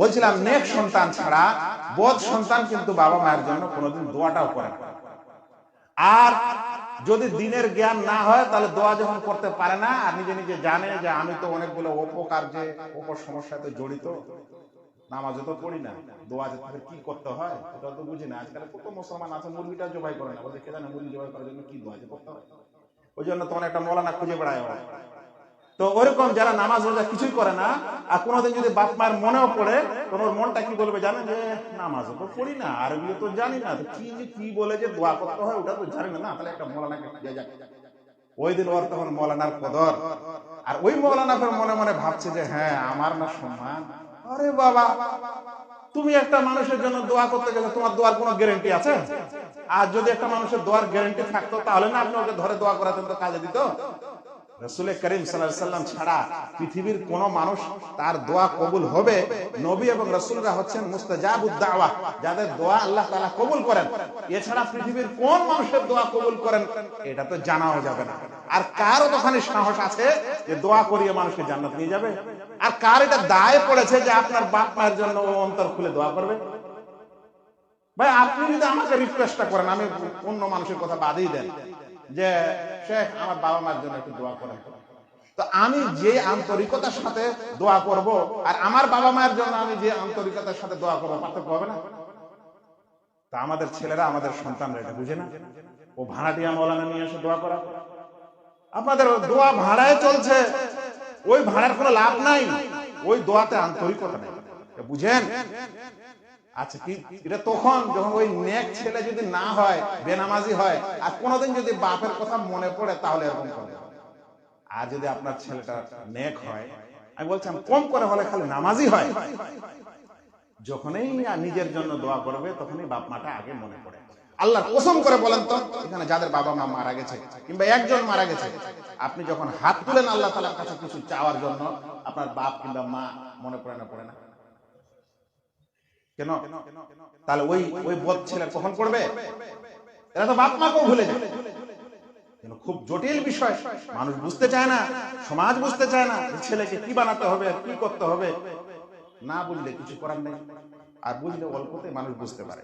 বলছিলাম, নেক সন্তান ছাড়া বদ সন্তান কিন্তু বাবা মায়ের জন্য কোনোদিন দোয়াটাও করে আর যদি দিনের জ্ঞান না হয়, তাহলে দোয়া যখন করতে পারে না, আর নিজে নিজে জানে যে আমি তো অনেকগুলো অপকার্যে অপর সমস্যাতে জড়িত নামাজও তো পড়ি না দোয়া যে তাদের কি করতে হয় এটা তো বুঝি না। আজকাল কত মুসলমান আছে মুরগিটা জবাই করে না বলছে কে জানে মুরগি জবাই করার জন্য কি দোয়া যে করতে হয়। ওই জন্য তখন একটা মৌলানা খুঁজে বেড়ায় ওরা। তো ওরকম যারা নামাজ রোজা কিছুই করে না, আর কোনোদিন যদি বাপ মায়ের মনেও পড়ে তোর ওর মনটা কি বলবে জানেন? যে নামাজও তো পড়ি না, আরবিও তো জানি না। কি যে, কি বলে যে দোয়া করতে হয় ওটা তো জানি না। তাহলে একটা মৌলানাকে ওই দিন ওর তখন মৌলানার কদর। আর ওই মৌলানা ফের মনে মনে ভাবছে যে হ্যাঁ আমার না সম্মান। আরে বাবা, তুমি একটা মানুষের জন্য দোয়া করতে গেলে তোমার দোয়ার কোনো গ্যারেন্টি আছে? আর যদি একটা মানুষের দোয়ার গ্যারেন্টি থাকতো, তাহলে না আপনি ওকে ধরে দোয়া করাতেন, তো কাজে দিত? রসুলের করিম সাল্লাম ছাড়া পৃথিবীর কোন মানুষ তার দোয়া কবুল হবে? নবী এবং রসুলরা হচ্ছেন মুস্তাজাবুদ্দাওয়া যাদের দোয়া আল্লাহ তাআলা কবুল করেন। এছাড়া পৃথিবীর কোন মানুষের দোয়া কবুল করেন, এটা তো জানাও যাবে না। আর কারও ওখানে সাহস আছে যে দোয়া করিয়ে মানুষকে জান্নাত নিয়ে যাবে? আর কার এটা দায় পড়েছে যে আপনার বাপ মায়ের জন্য ও অন্তর খুলে দোয়া করবে? ভাই, আপনি যদি আমাকে রিকোয়েস্টটা করেন, আমি অন্য মানুষের কথা বাদই দেন। যে শেখ, আমার বাবা মার জন্য একটু দোয়া করেন। তো আমি যে আন্তরিকতার সাথে দোয়া করব, আর আমার বাবা মায়ের জন্য আমি যে আন্তরিকতার সাথে দোয়া করব, পার্থক্য হবে না? তা আমাদের ছেলেরা, আমাদের সন্তানরা এটা বুঝে না। ও ভাড়াটিয়া মৌলানা নিয়ে এসে দোয়া করা। আপনাদের দোয়া ভাড়ায় চলছে। ওই ভাড়ার কোনো লাভ নাই। ওই দোয়াতে আন্তরিকতা নেই। বুঝেন? আচ্ছা কি এটা তখন যখন ওই নেক ছেলে যদি না হয়, বেনামাজি হয়, আর কোনোদিন যদি বাপের কথা মনে পড়ে, তাহলে এরকম করে। আর যদি আপনার ছেলেটা নেক হয়, আমি বলছিলাম, কম করে হলে খালি নামাজি হয়। যখনই নিজের জন্য দোয়া করবে, তখনই বাপ মাটা আগে মনে পড়ে। আল্লাহ কসম করে বলেন তো, এখানে যাদের বাবা মা মারা গেছে, কিংবা একজন মারা গেছে, আপনি যখন হাত তুলেন আল্লাহ তালার কাছে কিছু চাওয়ার জন্য, আপনার বাপ কিংবা মা মনে পড়ে না পড়ে না? কেন? তাহলে ওই ওই বোধ ছেলে কখন পড়বে এরা তো বাপ মাকেও ভুলে যায়। কেন খুব জটিল বিষয়। মানুষ বুঝতে চায় না সমাজ বুঝতে চায় না ছেলেকে কি বানাতে হবে আর কি করতে হবে। না বুঝলে কিছু করার নেই। আর বুঝলে অল্পতে মানুষ বুঝতে পারে।